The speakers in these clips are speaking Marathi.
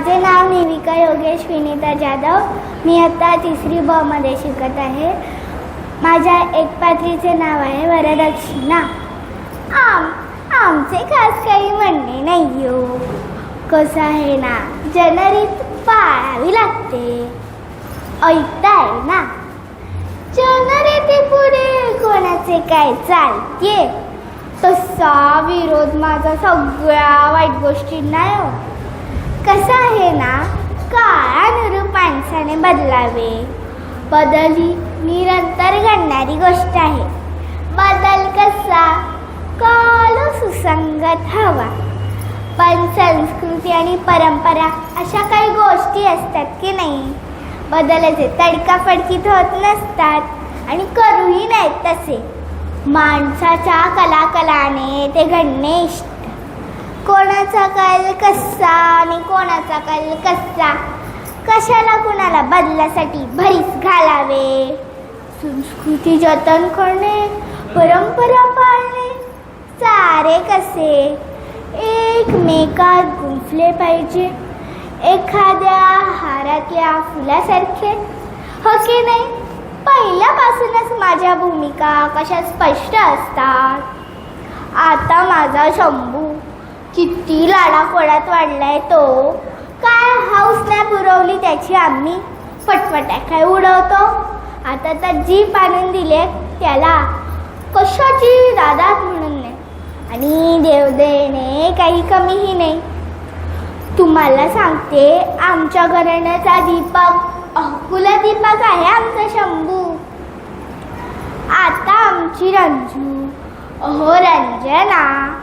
माझे नाव निविका योगेश विनीता जाधव. मी आता तिसरी ब मध्ये शिकत आहे. माझ्या एक पात्रीचे नाव आहे वरदक्षिणा. आम आमचे खास काही म्हणणे नाही हो कसं आहे ना जनरीत पाळावी लागते. ऐकताय ना? जनरीती पुढे कोणाचे काय चालते? तसा विरोध माझा सगळ्या वाईट गोष्टींना आहे हो. कसं आहे ना काळानुरूप माणसाने बदलावे. बदल ही निरंतर घडणारी गोष्ट आहे. बदल कसा? काल सुसंगत हवा. पण संस्कृती आणि परंपरा अशा काही गोष्टी असतात की नाही? बदलाचे तडकाफडकीत होत नसतात आणि करूही नाहीत तसे. माणसाच्या कलाकलाने ते घडणे इष्ट कोणाचा कल कसा आणि कोणाचा कल कसा? कशाला कुणाला बदलासाठी भरीस घालावे? संस्कृती जतन करणे परंपरा पाळणे सारे कसे? एकमेकात गुंफले पाहिजे. एखाद्या हारातल्या फुलासारखे. हो की नाही? पहिल्यापासूनच माझ्या भूमिका कशा स्पष्ट असतात? आता माझा शंभू किती लाडाकोडात वाढलाय तो. काय हाऊस नाही पुरवली त्याची आम्ही. फटफट्या काय उडवतो? आता तर जीप आणून दिले त्याला. कशाची? दादा म्हणून नाही. आणि देवदेने काही कमीही नाही. तुम्हाला सांगते आमच्या घराण्याचा दीपक अकुला दीपक आहे आमचा शंभू. आता आमची रंजू. अहो रंजना.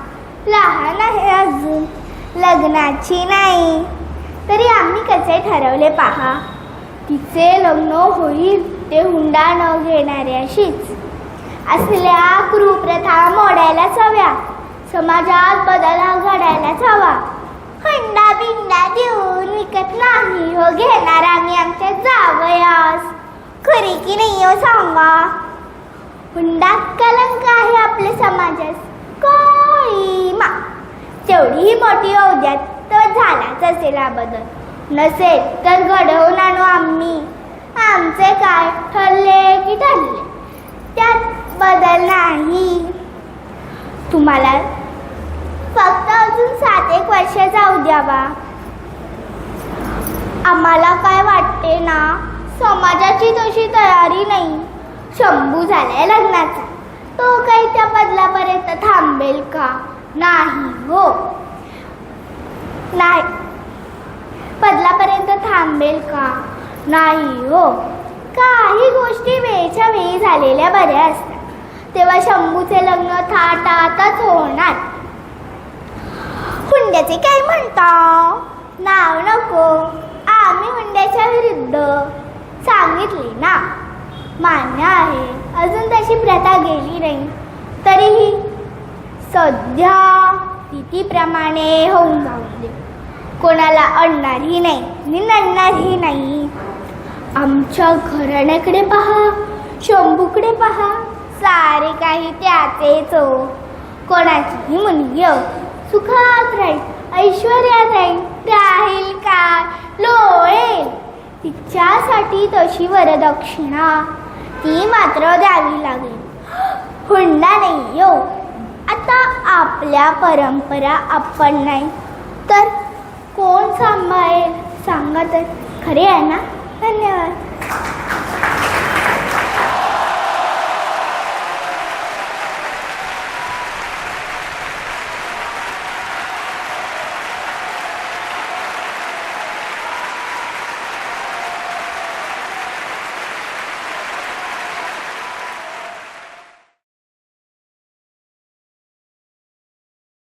लहान आहे अजून लग्नाची नाही. तरी आम्ही कसे ठरवले पहा? तिचे लग्न होईल ते हुंडा न घेणाऱ्याशीच. असल्या कृप्रथा मोडायलाच हव्या समाजात बदल हा घडायलाच हवा. हंडा बिंडा देऊन विकत नाही हो घेणार आम्ही आमच्या जावयास. खरी की नाही हो सांगा? हुंडा कलंक आहे आपल्या समाजास तेवढीही मोठी होऊ द्यात तर झालाच असेल हा बदल. नसेल तर घडवून आणू आम्ही. आमचे काय ठरले की ठरले. त्यात बदल नाही. तुम्हाला फक्त अजून सात एक वर्ष जाऊ द्यावा आम्हाला काय वाटते ना समाजाची तशी तयारी नाही. शंभू झालाय लग्नाचा. तो काही त्या बदलापर्यंत थांबेल का? नाही हो. नाही. बदलापर्यंत थांबेल का? नाही हो. काही गोष्टी वेळच्या वेळी झालेल्या बऱ्या असतात. तेव्हा शंभूचे लग्न थाटातच होणार. हुंड्याचे काय म्हणता? नाव नको. आम्ही हुंड्याच्या विरुद्ध सांगितले ना. मान्य आहे. अजून तशी प्रथा गेली नाही. तरीही सध्या रीतीप्रमाणे होऊन जाऊ दे कोणाला अडणारही नाही मी नडणारही नाही. आमच्या घराण्याकडे पहा शंभूकडे पहा सारे काही त्याचेच हो. कोणाचीही मुलगी हो, सुखात राहील ऐश्वर्यात राहील राहील का? लोळेल तिच्यासाठी तशी वरदक्षिणा ती मात्र द्यावी लागेल. हुंडा नाही हो. आता आपल्या परंपरा आपण नाही. तर कोण सांभाळेल? सांगा तर. खरे आहे ना? धन्यवाद.